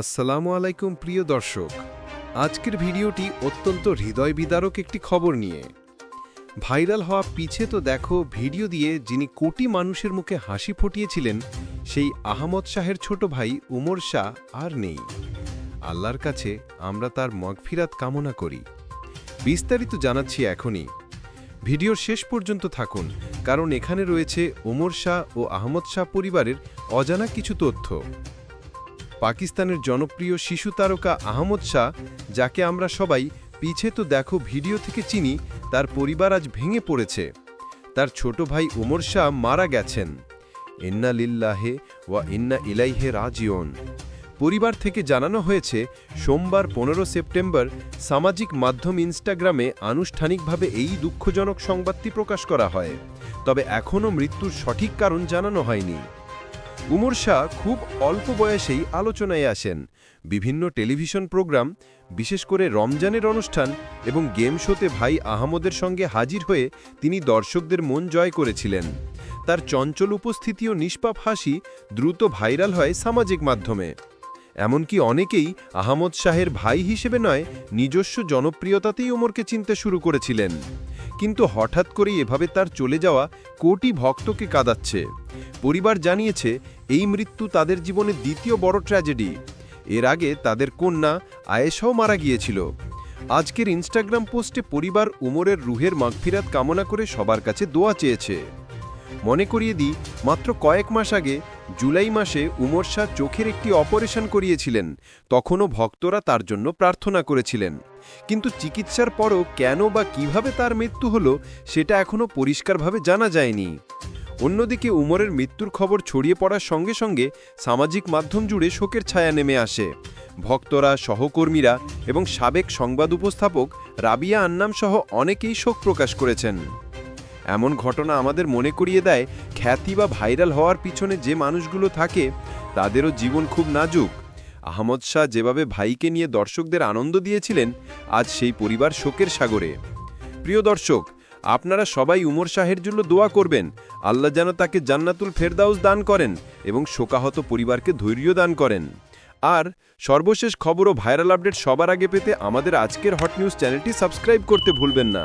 আসসালামু আলাইকুম, প্রিয় দর্শক। আজকের ভিডিওটি অত্যন্ত হৃদয় বিদারক একটি খবর নিয়ে। ভাইরাল হওয়া পিছে তো দেখো ভিডিও দিয়ে যিনি কোটি মানুষের মুখে হাসি ফুটিয়েছিলেন, সেই আহমদ শাহের ছোট ভাই উমর শাহ আর নেই। আল্লাহর কাছে আমরা তার মগফিরাত কামনা করি। বিস্তারিত জানাচ্ছি এখনই। ভিডিওর শেষ পর্যন্ত থাকুন, কারণ এখানে রয়েছে ওমর শাহ ও আহমদ শাহ পরিবারের অজানা কিছু তথ্য। পাকিস্তানের জনপ্রিয় শিশু তারকা আহমদ শাহ, যাকে আমরা সবাই পিছে তো দেখো ভিডিও থেকে চিনি, তার পরিবার আজ ভেঙে পড়েছে। তার ছোট ভাই উমর শাহ মারা গেছেন। ইন্না লিল্লাহে ওয়া ইন্না ইলাইহে রাজিওন পরিবার থেকে জানানো হয়েছে, সোমবার পনেরো সেপ্টেম্বর সামাজিক মাধ্যম ইনস্টাগ্রামে আনুষ্ঠানিকভাবে এই দুঃখজনক সংবাদটি প্রকাশ করা হয়। তবে এখনও মৃত্যুর সঠিক কারণ জানানো হয়নি। উমর শাহ খুব অল্প বয়সেই আলোচনায় আসেন। বিভিন্ন টেলিভিশন প্রোগ্রাম, বিশেষ করে রমজানের অনুষ্ঠান এবং গেম শোতে ভাই আহমদের সঙ্গে হাজির হয়ে তিনি দর্শকদের মন জয় করেছিলেন। তার চঞ্চল উপস্থিতি ও নিষ্পাপ হাসি দ্রুত ভাইরাল হয় সামাজিক মাধ্যমে। এমনকি অনেকেই আহমদ শাহের ভাই হিসেবে নয়, নিজস্ব জনপ্রিয়তাতেই ওমরকে চিনতে শুরু করেছিলেন। কিন্তু হঠাৎ করেই এভাবে তার চলে যাওয়া কোটি ভক্তকে কাঁদাচ্ছে। পরিবার জানিয়েছে, এই মৃত্যু তাদের জীবনে দ্বিতীয় বড় ট্র্যাজেডি। এর আগে তাদের কন্যা আয়েশাও মারা গিয়েছিল। আজকের ইনস্টাগ্রাম পোস্টে পরিবার উমরের রুহের মাগফিরাত কামনা করে সবার কাছে দোয়া চেয়েছে। মনে করিয়ে দিই, মাত্র কয়েক মাস আগে, জুলাই মাসে উমর শাহ চোখের একটি অপারেশন করিয়েছিলেন। তখনও ভক্তরা তার জন্য প্রার্থনা করেছিলেন। কিন্তু চিকিৎসার পরও কেন বা কীভাবে তার মৃত্যু হলো, সেটা এখনও পরিষ্কারভাবে জানা যায়নি। অন্যদিকে উমরের মৃত্যুর খবর ছড়িয়ে পড়ার সঙ্গে সঙ্গে সামাজিক মাধ্যম জুড়ে শোকের ছায়া নেমে আসে। ভক্তরা, সহকর্মীরা এবং সাবেক সংবাদ উপস্থাপক রাবিয়া আন্নাম সহ অনেকেই শোক প্রকাশ করেছেন। এমন ঘটনা আমাদের মনে করিয়ে দেয়, খ্যাতি বা ভাইরাল হওয়ার পিছনে যে মানুষগুলো থাকে, তাদেরও জীবন খুব নাজুক। আহমদ শাহ যেভাবে ভাইকে নিয়ে দর্শকদের আনন্দ দিয়েছিলেন, আজ সেই পরিবার শোকের সাগরে। প্রিয় দর্শক আপনারা সবাই উমর শাহের জন্য দোয়া করবেন। আল্লাহ যেন তাকে জান্নাতুল ফেরদাউস দান করেন এবং শোকাহত পরিবারকে ধৈর্য দান করেন। আর সর্বশেষ খবর ও ভাইরাল আপডেট সবার আগে পেতে আমাদের আজকের হট নিউজ চ্যানেলটি সাবস্ক্রাইব করতে ভুলবেন না।